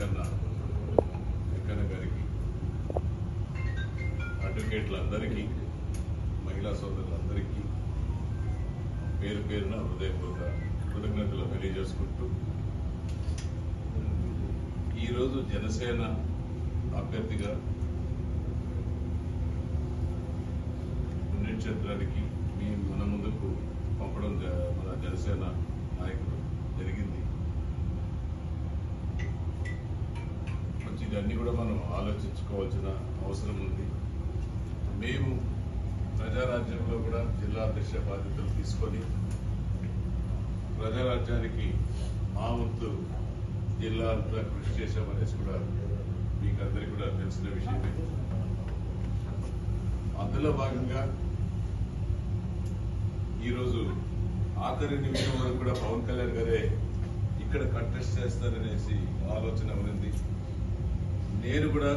వెంకన్న వెంకన్న గారికి అడ్వకేట్లందరికీ మహిళా సోదరులందరికీ పేరు పేరున హృదయపూర్వక కృతజ్ఞతలు తెలియజేసుకుంటూ ఈరోజు జనసేన అభ్యర్థిగా పుణ్యక్షేత్రానికి మీ మన ముందుకు పంపడం మన జనసేన నాయకుడు జరిగింది కొంచెం ఇవన్నీ కూడా మనం ఆలోచించుకోవాల్సిన అవసరం ఉంది. మేము ప్రజారాజ్యంలో కూడా జిల్లా అధ్యక్ష బాధ్యతలు తీసుకొని ప్రజారాజ్యానికి మా వంతు జిల్లా అంతా కృషి చేశామనేసి కూడా మీకు అందరికీ కూడా తెలిసిన విషయమే. అందులో భాగంగా ఈరోజు ఆఖరి నిమిషం వరకు కూడా పవన్ కళ్యాణ్ గారే ఇక్కడ కంటెస్ట్ చేస్తారనేసి ఆలోచన ఉంది నేను కూడా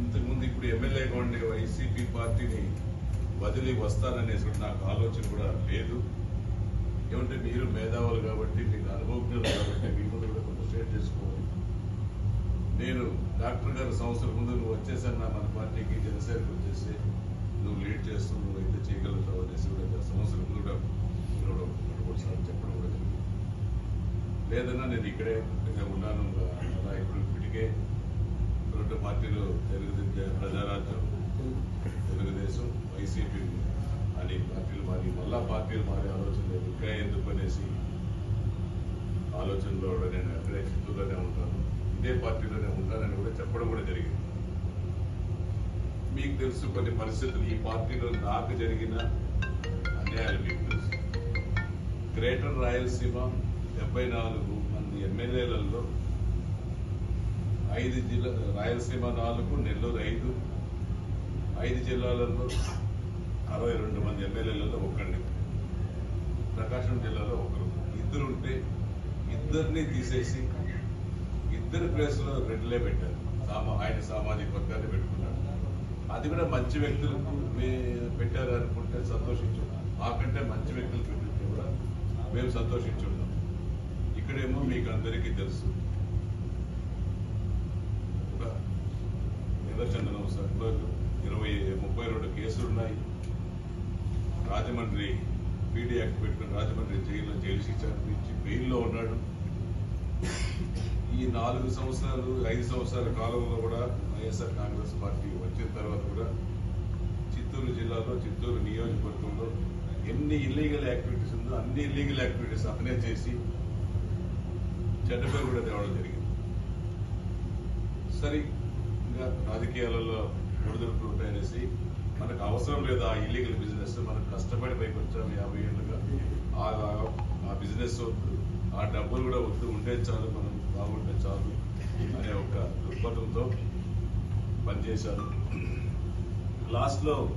ఇంతకుముందు ఇప్పుడు ఎమ్మెల్యేగా ఉండే వైసీపీ పార్టీని వదిలి వస్తాననేసి నాకు ఆలోచన కూడా లేదు. ఏమంటే మీరు మేధావులు కాబట్టి మీకు అనుభవజ్ఞులు కాబట్టి మీ ముందు కూడా కొంచెం షేర్ చేసుకోవాలి నేను డాక్టర్ గారు సంవత్సరం ముందు నువ్వు వచ్చేసన్నా మన పార్టీకి జనసేనకు వచ్చేసి నువ్వు లీడ్ చేస్తూ నువ్వు అయితే చేయగలుగుతావు అనేసి కూడా సంవత్సరం ముందు కూడా కూడా చెప్పడం కూడా జరిగింది. లేదన్నా నేను ఇక్కడే ఉన్నాను అలా ఇప్పుడు ఇప్పటికే రెండు పార్టీలు తెలుగుదేశం ప్రజారాజ్యం తెలుగుదేశం వైసీపీ అని పార్టీలు మారి మళ్ళా పార్టీలు మారే ఆలోచన లేదు. ఇంకా ఎందుకు అనేసి ఆలోచనలో నేను అక్కడే చిత్తూరులోనే ఉంటాను. ఇదే పార్టీలోనే ఉంటానని కూడా చెప్పడం కూడా జరిగింది. మీకు తెలుసు కొన్ని పరిస్థితులు ఈ పార్టీలో నాకు జరిగిన అన్యాయాలు మీకు తెలుసు. గ్రేటర్ రాయలసీమ డెబ్బై నాలుగు మంది ఎమ్మెల్యేలలో ఐదు జిల్లా రాయలసీమ నాలుగు నెల్లూరు ఐదు ఐదు జిల్లాలలో అరవై రెండు మంది ఎమ్మెల్యేలలో ఒకరిని ప్రకాశం జిల్లాలో ఒకరు. ఇద్దరు ఉంటే ఇద్దరిని తీసేసి ఇద్దరు ప్లేస్లో రెండులే పెట్టారు. సామా ఆయన సామాజిక వర్గాన్ని పెట్టుకున్నాడు. అది కూడా మంచి వ్యక్తులకు మే- పెట్టారు అనుకుంటే సంతోషించు. మాకంటే మంచి వ్యక్తులు పెట్టింటే కూడా మేము సంతోషించున్నాం ఇక్కడేమో మీకు అందరికీ తెలుసు ఒక ఎర్రచందనం సర్కులర్లు ఇరవై ముప్పై రెండు కేసులు ఉన్నాయి రాజమండ్రి పీడీ యాక్ట్ పెట్టుకుని రాజమండ్రి జైల్లో జైలు శిక్ష అనిపించి బెయిల్లో ఉన్నాడు. ఈ నాలుగు సంవత్సరాలు ఐదు సంవత్సరాల కాలంలో కూడా వైఎస్ఆర్ కాంగ్రెస్ పార్టీ వచ్చిన తర్వాత కూడా చిత్తూరు జిల్లాలో చిత్తూరు నియోజకవర్గంలో ఎన్ని ఇల్లీగల్ యాక్టివిటీస్ ఉందో అన్ని ఇల్లీగల్ యాక్టివిటీస్ అతనే చేసి చెడ్డపై కూడా తేవడం జరిగింది. సరే ఇంకా రాజకీయాలలో ఒడిదుడుకులు ఉంటాయనేసి మనకు అవసరం లేదు ఆ ఇల్లీగల్ బిజినెస్ మనం కష్టపడి పైకి వచ్చాము యాభై ఏళ్ళుగా. ఆ- బిజినెస్ వద్దు ఆ డబ్బులు కూడా వద్దు ఉంటే చాలు మనం బాగుంటే చాలు అనే ఒక దృక్పథంతో పనిచేశాను. లాస్ట్లో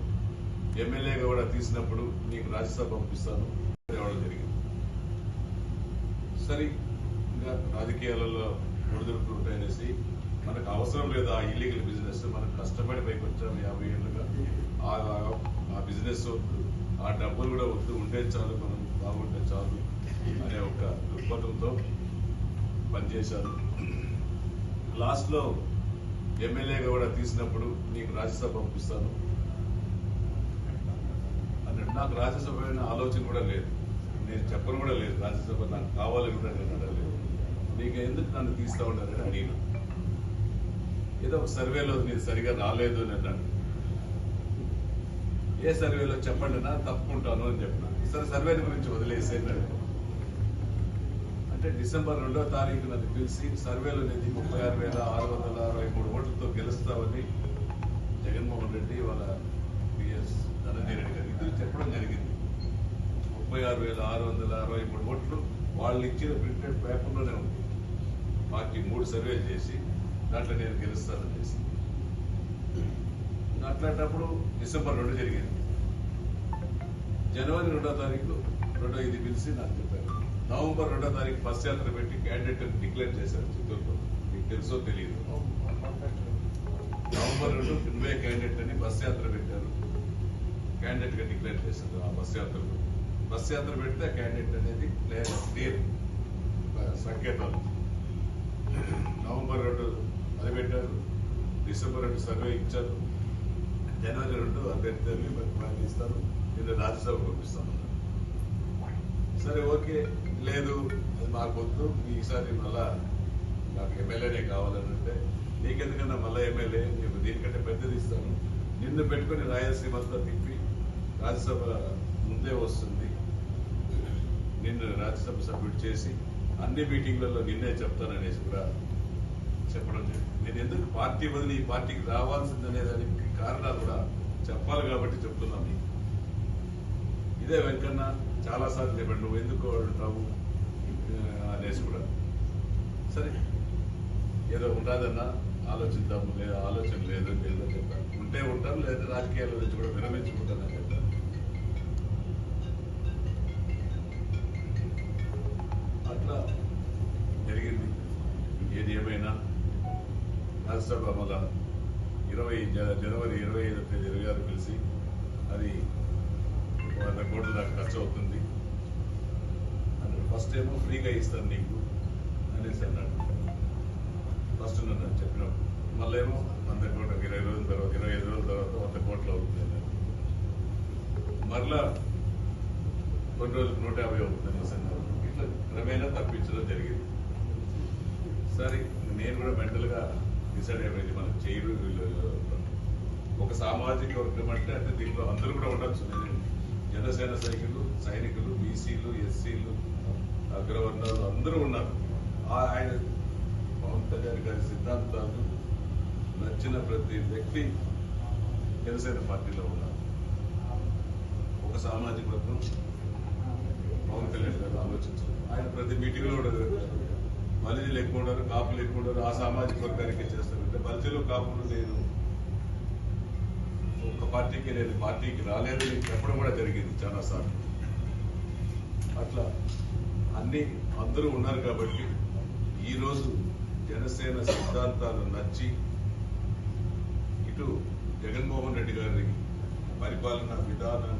ఎమ్మెల్యేగా కూడా తీసినప్పుడు నీకు రాజ్యసభ పంపిస్తాను జరిగింది. సరే ఇంకా రాజకీయాలలో ఒడిదుడుకులు ఉంటాయనేసి మనకు అవసరం లేదు ఆ ఇల్లీగల్ బిజినెస్ మనం కష్టపడి పైకి వచ్చాం యాభై ఏళ్ళుగా. ఆ- బిజినెస్ వద్దు ఆ డబ్బులు కూడా వద్దు ఉంటే చాలు మనం బాగుంటే చాలు అనే ఒక దృక్పథంతో పనిచేశాను లాస్ట్లో ఎమ్మెల్యేగా కూడా తీసినప్పుడు నీకు రాజ్యసభ పంపిస్తాను. అన్నట్టు నాకు రాజ్యసభ ఆలోచన కూడా లేదు. నేను చెప్పను కూడా లేదు రాజ్యసభ నాకు కావాలని కూడా నేను అడగలేదు. మీకు ఎందుకు నన్ను తీస్తా ఉండాలని అడిగినా. ఏదో ఒక సర్వేలో మీరు సరిగా రాలేదు అని అన్నాడు. ఏ సర్వేలో చెప్పండి నా తప్పుకుంటాను అని చెప్పిన. సరే సర్వే గురించి వదిలేసేనాడు అంటే డిసెంబర్ రెండో తారీఖు నన్ను పిలిచి సర్వేలో నుంచి ముప్పై ఆరు వేల ఆరు వందల అరవై మూడు ఓట్లతో గెలుస్తామని జగన్మోహన్ రెడ్డి వాళ్ళ పిఎస్ ధనంజయ రెడ్డి గారు ఇద్దరు చెప్పడం జరిగింది. ముప్పై ఆరు వేల ఆరు వందల అరవై మూడు ఓట్లు వాళ్ళు ఇచ్చిన ప్రింటెడ్ పేపర్లోనే ఉంది. మాకు మూడు సర్వేలు చేసి దాంట్లో నేను గెలుస్తానని చేసి అట్లాంటప్పుడు డిసెంబర్ రెండు జరిగింది. జనవరి రెండో తారీఖు రెండో ఇది పిలిచి నాకు చెప్పారు. నవంబర్ రెండో తారీఖు ఫస్ట్ యాత్ర పెట్టి క్యాండిడేట్ డిక్లేర్ చేశారు చిత్తూరులో. మీకు తెలుసో తెలియదు. నవంబర్ రెండు నువ్వే క్యాండిడేట్ అని బస్ యాత్ర పెట్టారు. క్యాండిడేట్గా డిక్లేర్ చేశారు ఆ బస్ యాత్రలో. బస్ యాత్ర పెడితే క్యాండిడేట్ అనేది క్లియర్ క్లియర్ సంకేతాలు. నవంబర్ రెండు మొదలుపెట్టారు డిసెంబర్ రెండు సర్వే ఇచ్చారు. జనవరి రెండు అభ్యర్థులు మాకు నేను రాజ్యసభ పంపిస్తాను సరే ఓకే. లేదు అది మాకు వద్దు. ఈసారి మళ్ళా నాకు ఎమ్మెల్యేనే కావాలని అంటే నీకెందుకన్నా మళ్ళీ ఎమ్మెల్యే? నీకు దీనికంటే పెద్దది ఇస్తాను. నిన్ను పెట్టుకుని రాయలసీమ అంతా తిప్పి రాజ్యసభ ముందే వస్తుంది. నిన్ను రాజ్యసభ సబ్మిట్ చేసి అన్ని మీటింగ్లలో నిన్నే చెప్తాననేసి కూడా చెప్పడం నేను ఎందుకు పార్టీ వదిలి ఈ పార్టీకి రావాల్సిందనే దానికి కారణాలు కూడా చెప్పాలి కాబట్టి చెప్తున్నాను మీకు. ఇదే వెంకన్న చాలా సార్లు చెప్పండి నువ్వు ఎందుకు ఉంటావు అనేసి కూడా. సరే ఏదో ఉండదన్నా ఆలోచిద్దాము లేదా ఆలోచన లేదు లేదో చెప్పాను ఉంటే ఉంటాం లేదా రాజకీయాల నుంచి కూడా విరమించుకుంటానని చెప్పాను అట్లా జరిగింది. ఏది ఏమైనా రాజ్యసభ మళ్ళా ఇరవై జ- జనవరి ఇరవై ఐదు తేదీ ఇరవై ఆరు కలిసి అది వంద కోట్ల దాకా ఖర్చు అవుతుంది. అని ఫస్ట్ ఏమో ఫ్రీగా ఇస్తాను నీకు అనేసి అన్నాడు. ఫస్ట్ నన్ను చెప్పినప్పుడు మళ్ళీ ఏమో వంద కోట్ల ఇరవై రోజుల తర్వాత ఇరవై ఐదు రోజుల తర్వాత వంద కోట్లు అవుతుంది మరలా కొన్ని రోజులు నూట యాభై అవుతుంది అనేసి అన్నారు. ఇట్లా క్రమేణా తప్పించడం జరిగింది. సరే నేను కూడా మెంటల్గా డిసైడ్ అయిపోయింది మనం చేయరు వీళ్ళు ఒక సామాజిక వర్గం అంటే అంటే దీంట్లో అందరూ కూడా ఉండొచ్చు. జనసేన సైనికులు సైనికులు బీసీలు ఎస్సీలు అగ్రవర్ణాలు అందరూ ఉన్నారు. ఆ- ఆయన పవన్ కళ్యాణ్ గారి సిద్ధాంతాలు నచ్చిన ప్రతి వ్యక్తి జనసేన పార్టీలో ఉన్నారు. ఒక సామాజిక వర్గం పవన్ కళ్యాణ్ గారు ఆలోచించారు. ఆయన ప్రతి మీటింగ్లో కూడా బలిజీలు ఎక్కువ ఉన్నారు కాపులు ఎక్కువ ఆ సామాజిక వర్గానికి చేస్తారు. అంటే బలిజీలు కాపులు నేను ఒక పార్టీకి నేను పార్టీకి రాలేదు నేను చెప్పడం కూడా జరిగింది చాలా సార్లు. అట్లా అన్ని అందరూ ఉన్నారు కాబట్టి ఈ రోజు జనసేన సిద్ధాంతాలు నచ్చి ఇటు జగన్మోహన్ రెడ్డి గారి పరిపాలన విధానాన్ని